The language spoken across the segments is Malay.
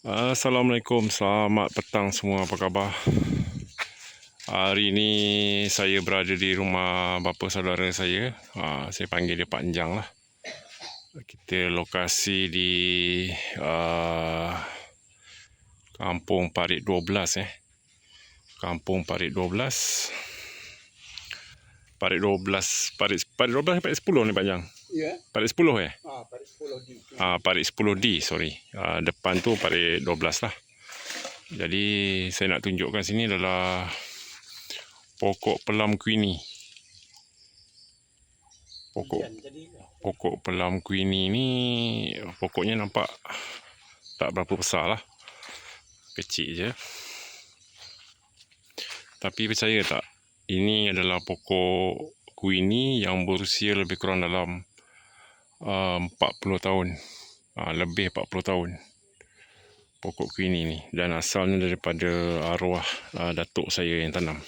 Assalamualaikum, selamat petang semua, apa khabar? Hari ini saya berada di rumah bapa saudara saya. Ha, saya panggil dia Pak Enjang lah. Kita lokasi di uh, Kampung Parit 12 eh. Kampung Parit 12. Parit 12, Parit, Parit 12 Parit 10 ni Pak Enjang? Ya. Parit 10 eh? Ah, pada 10 di. Ah, parit 10D, sorry. Ah, depan tu parit 12 lah. Jadi saya nak tunjukkan sini adalah pokok pelam queenie. Pokok Jadi pokok pelam queenie ni pokoknya nampak tak berapa besar lah. Kecil je. Tapi percaya tak, ini adalah pokok queenie yang berusia lebih kurang dalam uh, 40 tahun. Uh, lebih 40 tahun. Pokok queenie ni. Dan asalnya daripada arwah uh, datuk saya yang tanam.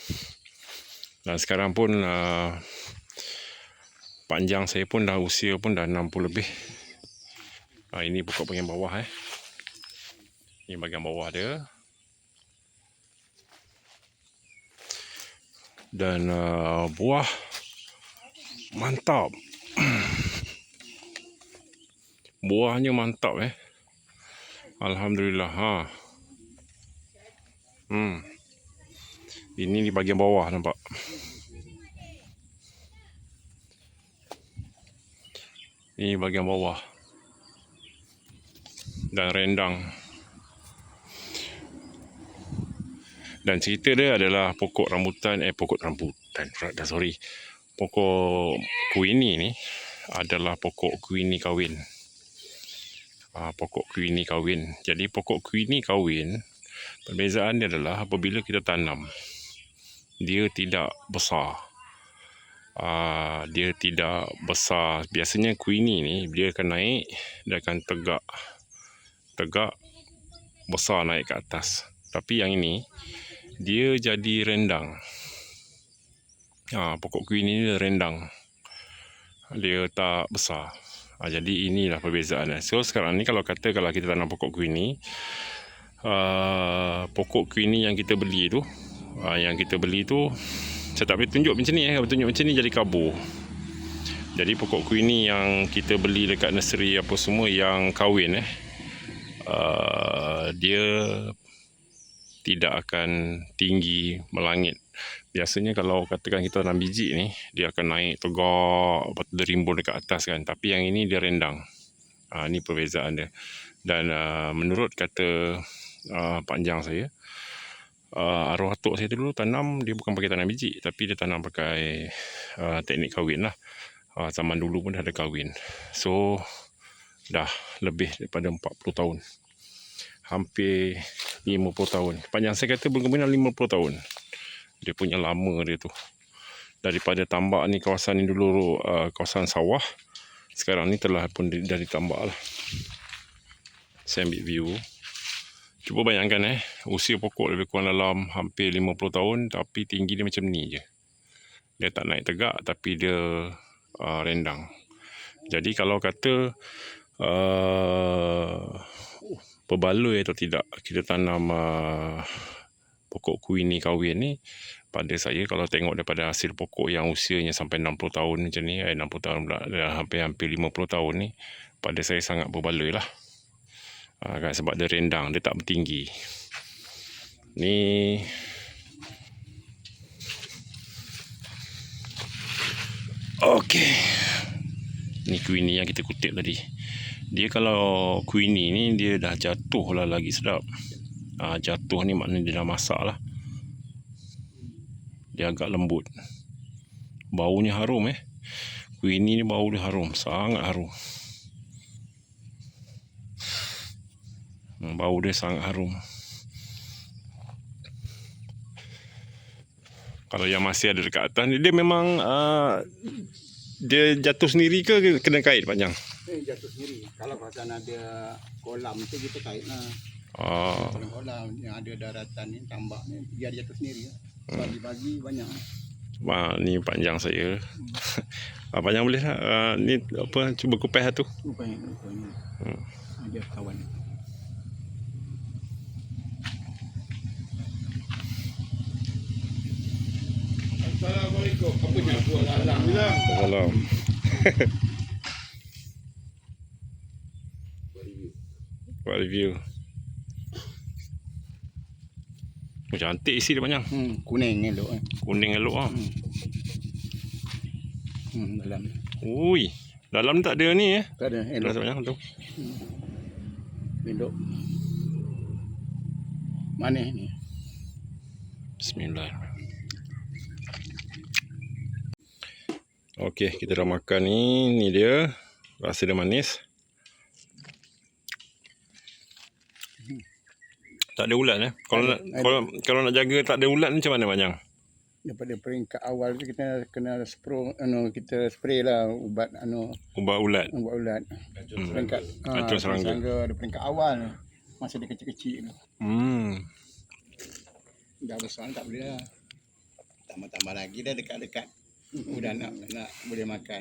Dan sekarang pun uh, panjang saya pun dah usia pun dah 60 lebih. Uh, ini pokok bahagian bawah eh. Ini bahagian bawah dia. Dan uh, buah mantap. Buahnya mantap eh. Alhamdulillah ha. Hmm. Ini di bahagian bawah nampak. Ini bahagian bawah. Dan rendang. Dan cerita dia adalah pokok rambutan eh pokok rambutan dah sorry. Pokok kuini ni adalah pokok kuini kahwin. Ah, pokok kuini kahwin. Jadi pokok kuini kahwin perbezaan dia adalah apabila kita tanam dia tidak besar. Ah, dia tidak besar. Biasanya kuini ni dia akan naik dia akan tegak tegak besar naik ke atas. Tapi yang ini dia jadi rendang. Ha, pokok kuini ni rendang. Dia tak besar. Ha, jadi inilah perbezaan. So sekarang ni kalau kata kalau kita tanam pokok kuini, uh, pokok kuini yang kita beli tu, uh, yang kita beli tu, saya tak boleh tunjuk macam ni eh. Kalau tunjuk macam ni jadi kabur. Jadi pokok kuini yang kita beli dekat nursery apa semua yang kahwin eh, uh, dia tidak akan tinggi melangit. Biasanya kalau katakan kita tanam biji ni, dia akan naik tegak, lepas tu rimbun dekat atas kan. Tapi yang ini dia rendang. Ha, ini perbezaan dia. Dan uh, menurut kata uh, panjang saya, uh, arwah atuk saya dulu tanam, dia bukan pakai tanam biji. Tapi dia tanam pakai uh, teknik kahwin lah. Uh, zaman dulu pun dah ada kahwin. So, dah lebih daripada 40 tahun hampir 50 tahun. Panjang saya kata berkembangan 50 tahun. Dia punya lama dia tu. Daripada tambak ni kawasan ni dulu uh, kawasan sawah. Sekarang ni telah pun di, dah ditambak lah. Saya ambil view. Cuba bayangkan eh. Usia pokok lebih kurang dalam hampir 50 tahun. Tapi tinggi dia macam ni je. Dia tak naik tegak tapi dia uh, rendang. Jadi kalau kata uh, berbaloi atau tidak kita tanam uh, pokok kuini kahwin ni pada saya kalau tengok daripada hasil pokok yang usianya sampai 60 tahun macam ni eh 60 tahun pula hampir-hampir 50 tahun ni pada saya sangat berbaloi lah uh, kan, sebab dia rendang dia tak bertinggi ni Okey. Ni kuini yang kita kutip tadi. Dia kalau queenie ni dia dah jatuh lah lagi sedap. Ha, jatuh ni maknanya dia dah masak lah. Dia agak lembut. Baunya harum eh. Queenie ni bau dia harum. Sangat harum. Hmm, bau dia sangat harum. Kalau yang masih ada dekat atas ni dia memang uh, dia jatuh sendiri ke kena kait panjang? eh, jatuh sendiri. Kalau kawasan ada kolam tu kita kait lah. Oh. Kalau lah yang ada daratan ni tambak ni dia dia tu sendiri. Lah. Bagi bagi banyak. Wah, ni panjang saya. Ah, hmm. Apa yang boleh lah. Uh, ni apa cuba kupas lah tu. Kupas ni. Hmm. Ada kawan. Assalamualaikum. Apa yang buat lah. Alhamdulillah. Assalamualaikum. What review? Oh, cantik isi dia panjang. Hmm, kuning elok eh. Kuning elok ah. Hmm. Hmm, dalam. Ui, dalam tak ada ni eh. Tak ada elok. banyak tu. Elok. Manis ni. Bismillah. Okey, kita dah makan ni. Ni dia. Rasa dia manis. Tak ada ulat eh. Kalau nak Ada. kalau kalau nak jaga tak ada ulat ni macam mana panjang? Daripada peringkat awal tu kita kena spray anu kita spray lah ubat anu Ubat ulat. ubat ulat. Hmm. Peringkat ah, Racun serangga. ada peringkat awal masa dia kecil-kecil tu. Hmm. Dah besar tak boleh lah. Tambah-tambah lagi dah dekat-dekat. Udah nak nak boleh makan.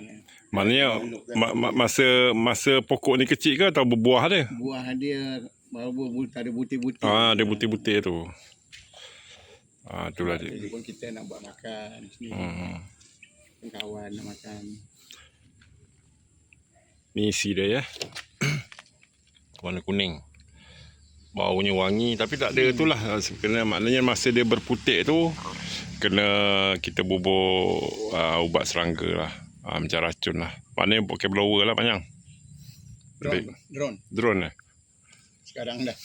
Maknanya ma- ma- masa masa pokok ni kecil ke atau berbuah dia? Buah dia ada butir-butir. Ah, ada butir-butir tu. Ah, itulah dia. Jadi pun kita nak buat makan sini. Hmm. Kawan nak makan. Ni isi dia ya. Warna kuning. Baunya wangi tapi tak ada itulah. Kena maknanya masa dia berputik tu kena kita bubur uh, ubat serangga lah. Uh, macam racun lah. Maknanya pakai blower lah panjang. Drone. Drone. Drone lah. Sekarang dah.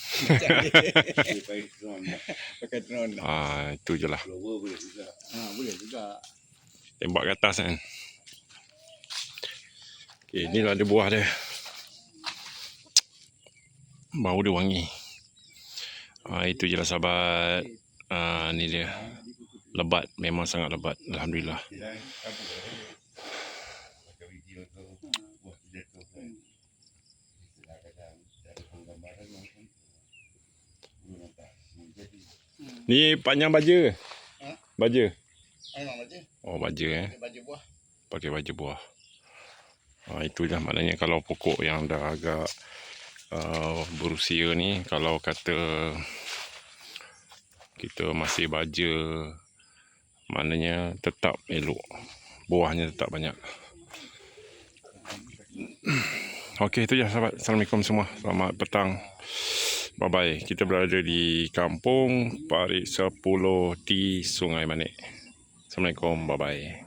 Pakai drone dah. Ah, itu je lah. Ha, boleh juga. Tembak ke atas kan. Okay, inilah dia buah dia. Bau dia wangi. Ah, itu je lah sahabat. Ah, ni dia. Lebat. Memang sangat lebat. Alhamdulillah. Ni panjang baja? Ha? Baja. Memang baca. Oh, baja eh. Baca buah. pakai baju buah. Ha, itu dah maknanya kalau pokok yang dah agak uh, berusia ni kalau kata kita masih baja maknanya tetap elok. Buahnya tetap banyak. Okey itu je sahabat. Assalamualaikum semua. Selamat petang. Bye bye. Kita berada di kampung Parit 10 di Sungai Manik. Assalamualaikum. Bye bye.